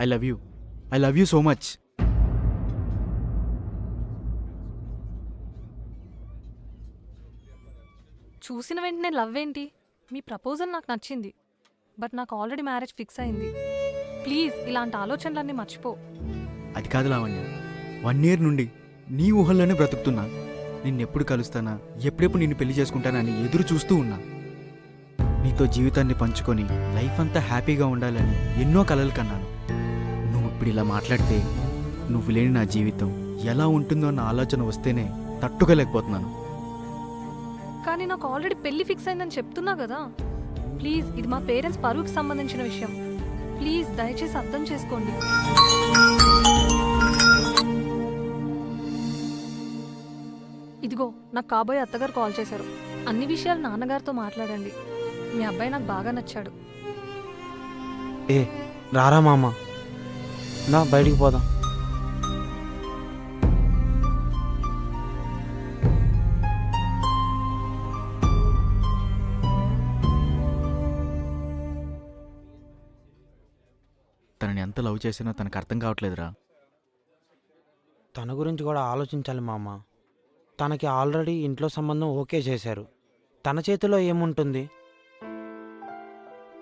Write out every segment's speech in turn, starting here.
I love you. I love you so much. చూసిన వెంటనే love ఏంటి? మీ ప్రపోజల్ నాకు నచ్చింది. బట్ నాకు ఆల్రెడీ మ్యారేజ్ ఫిక్స్ అయింది. ప్లీజ్ ఇలాంటి ఆలోచనలన్నీ మర్చిపో. అది కాదు లావణ్య. వన్ ఇయర్ నుండి నీ ఊహల్లోనే బ్రతుకుతున్నా. నిన్నెప్పుడు కలుస్తానా? ఎప్పుడెప్పుడు నిన్ను పెళ్ళి చేసుకుంటానని ఎదురు చూస్తూ ఉన్నా. నీతో జీవితాన్ని పంచుకొని లైఫ్ అంతా హ్యాపీగా ఉండాలని ఎన్నో కలలు కన్నాను. ఇప్పుడు ఇలా మాట్లాడితే నువ్వు లేని నా జీవితం ఎలా ఉంటుందో అన్న ఆలోచన వస్తేనే తట్టుకోలేకపోతున్నాను. కానీ నాకు ఆల్రెడీ పెళ్ళి ఫిక్స్ అయిందని చెప్తున్నా కదా. ప్లీజ్ ఇది మా పేరెంట్స్ పరువుకి సంబంధించిన విషయం. ప్లీజ్ దయచేసి అర్థం చేసుకోండి. ఇదిగో నాకు కాబోయే అత్తగారు కాల్ చేశారు. అన్ని విషయాలు నాన్నగారితో మాట్లాడండి. మీ అబ్బాయి నాకు బాగా నచ్చాడు. ఏ రారా మామ. నా బయటికి పోదాం తనని ఎంత లవ్ చేసినా తనకు అర్థం కావట్లేదురా. తన గురించి కూడా ఆలోచించాలి మామ. తనకి ఆల్రెడీ ఇంట్లో సంబంధం ఓకే చేశారు. తన చేతిలో ఏముంటుంది?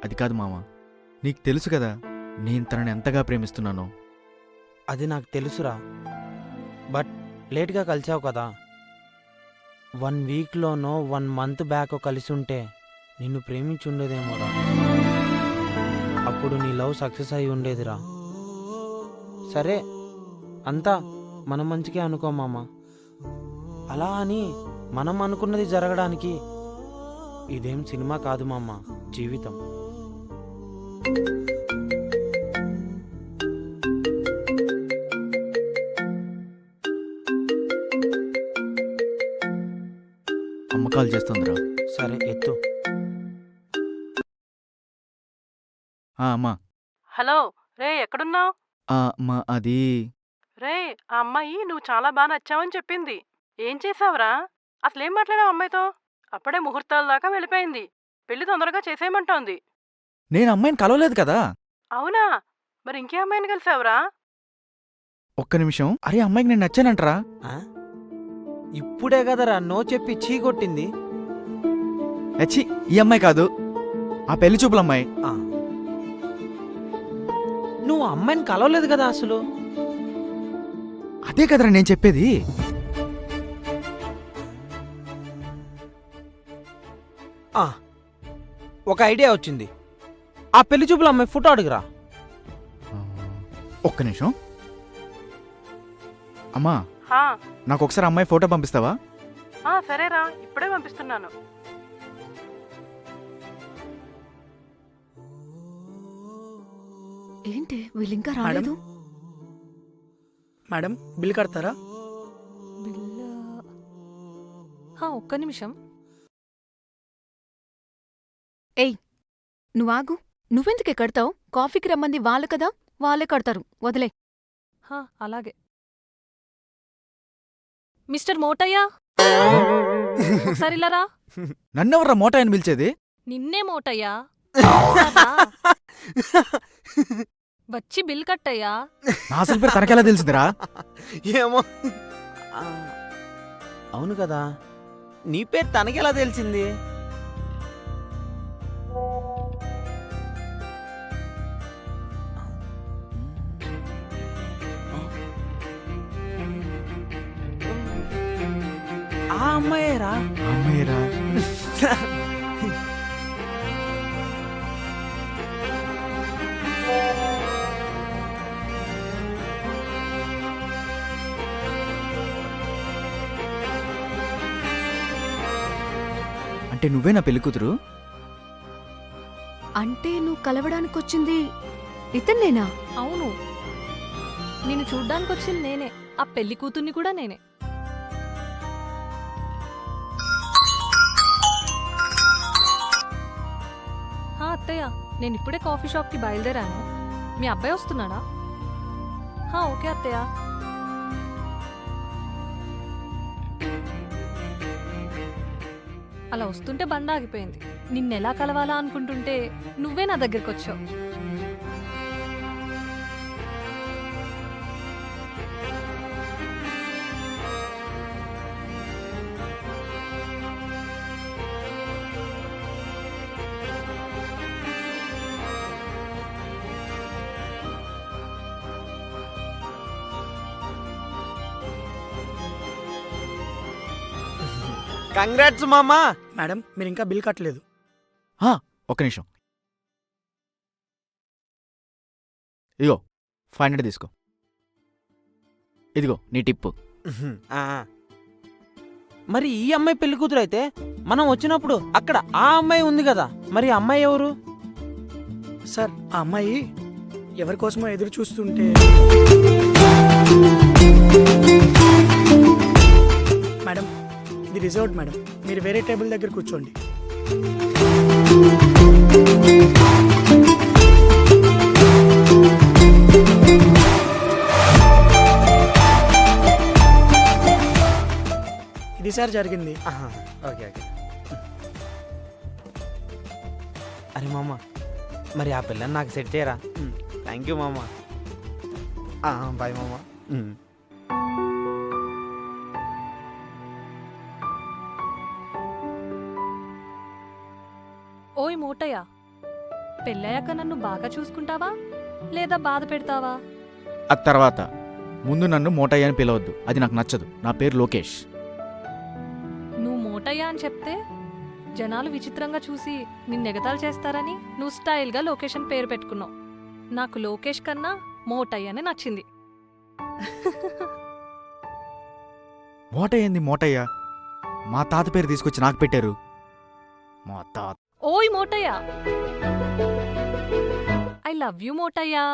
అది కాదు మామ. నీకు తెలుసు కదా నేను తనని ఎంతగా ప్రేమిస్తున్నానో. అది నాకు తెలుసురా. బట్ లేట్గా కలిసావు కదా. వన్ వీక్లోనో వన్ మంత్ బ్యాక్ కలిసి ఉంటే నిన్ను ప్రేమించుండేదేమోరా. అప్పుడు నీ లవ్ సక్సెస్ అయి ఉండేదిరా. సరే అంతా మన మంచికే అనుకో మామ. అలా అని మనం అనుకున్నది జరగడానికి ఇదేం సినిమా కాదు మామ జీవితం. అమ్మకాలు చేస్తుందిరా. సరే ఎత్తు. ఆ, అమ్మా. హలో రే ఎక్కడున్నావు? ఆ, అమ్మా అది. రే ఆ అమ్మాయి నువ్వు చాలా బాగా నచ్చావని చెప్పింది. ఏం చేసావురా? అసలేం మాట్లాడావు అమ్మాయితో? అప్పుడే ముహూర్తాల దాకా వెళ్ళిపోయింది. పెళ్ళి తొందరగా చేసేయమంటోంది. నేను అమ్మాయిని కలవలేదు కదా? అవునా? మరి ఇంకే అమ్మాయిని కలిసావురా? ఒక్క నిమిషం. అరే అమ్మాయికి నేను నచ్చానంటరా? ఆ? ఇప్పుడే కదరా నో చెప్పి చీ కొట్టింది. హెచ్చి ఈ అమ్మాయి కాదు. ఆ పెళ్ళి చూపుల అమ్మాయి. ఆ. నువ్వు అమ్మాయిని కలవలేదు కదా అసలు? అదే కదరా నేను చెప్పేది. ఆ. ఒక ఐడియా వచ్చింది. ఆ పెళ్ళి చూపుల అమ్మాయి ఫోటో అడుగురా. ఒక్క నిమిషం. అమ్మా నాకు ఒకసారి అమ్మాయి ఫోటో పంపిస్తావా? ఆ, సరేరా ఇప్పుడే పంపిస్తున్నాను. ఏంటి వీళ్ళింకా రాలేదు? మేడం బిల్ కడతారా? ఒక్క నిమిషం. నువ్వాగు నువ్వెందుకు కడతావు? కాఫీకి రమ్మంది వాళ్ళు కదా వాళ్ళే కడతారు. వదిలే. హా, అలాగే. మిస్టర్ మోటయ్యా? ఒకసారి ఇలా రా. నన్నెవర్రా మోటా అని పిలిచేది? నిన్నే మోటయ్యా. వచ్చి బిల్ కట్టయ్యా. నా అసలు పేరు తనకెలా తెలిసిందిరా? ఏమో. ఆ. అవును కదా. నీ పేరు తనకెలా తెలిసింది? ఆ అమ్మాయేరా? అమ్మాయిరా? అంటే నువ్వే నా పెళ్ళి కూతురు? అంటే నువ్వు కలవడానికొచ్చింది ఇతన్నేనా? అవును. నిన్ను చూడ్డానికి వచ్చింది నేనే. ఆ పెళ్ళి కూతుర్ని కూడా నేనే. అత్తయ్య నేను ఇప్పుడే కాఫీ షాప్కి బయలుదేరాను. మీ అబ్బాయి వస్తున్నాడా? హా, ఓకే అత్తయ్య. అలా వస్తుంటే బండ ఆగిపోయింది. నిన్నెలా కలవాలా అనుకుంటుంటే నువ్వే నా దగ్గరికి వచ్చావు కంగ్రాట్స్ మామా. మేడం మీరు ఇంకా బిల్ కట్టలేదు. హా, ఒక్క నిమిషం. ఇదిగో ఫైవ్ హండ్రెడ్ తీసుకో. ఇదిగో నీ టిప్పు. ఆ. మరి ఈ అమ్మాయి పెళ్ళి కూతురు అయితే మనం వచ్చినప్పుడు అక్కడ ఆ అమ్మాయి ఉంది కదా మరి ఆ అమ్మాయి ఎవరు? సార్ ఆ అమ్మాయి ఎవరి కోసమో ఎదురు చూస్తుంటే మేడం ఇది రిజర్వ్డ్ మేడం. మీరు వేరే టేబుల్ దగ్గర కూర్చోండి. ఇది సార్ జరిగింది. Okay okay. అరే మామ మరి ఆ పిల్లని నాకు సెట్ చేయరా? థ్యాంక్ యూ మామ. బాయ్ మామ. ఓయ్ మోటయ్య పెళ్ళయ్యాక నన్ను బాగా చూసుకుంటావా లేదా బాధ పెడతావా? ఆ తర్వాత. ముందు నన్ను మోటయ్య అని పిలవద్దు. అది నాకు నచ్చదు. నా పేరు లోకేష్. నువ్వు మోటయ్య అని చెప్తే జనాలు విచిత్రంగా చూసి నిన్నెగతాలు చేస్తారని నువ్వు స్టైల్గా లొకేషన్ పేరు పెట్టుకున్నావు. నాకు లోకేష్ కన్నా మోటయ్యనే నచ్చింది. మోటయ్య ఏంది మోటయ్య? మా తాత పేరు తీసుకొచ్చి నాకు పెట్టారు. మా తాత ఓయ్ మోటయ్య. I love you మోటయ్యా.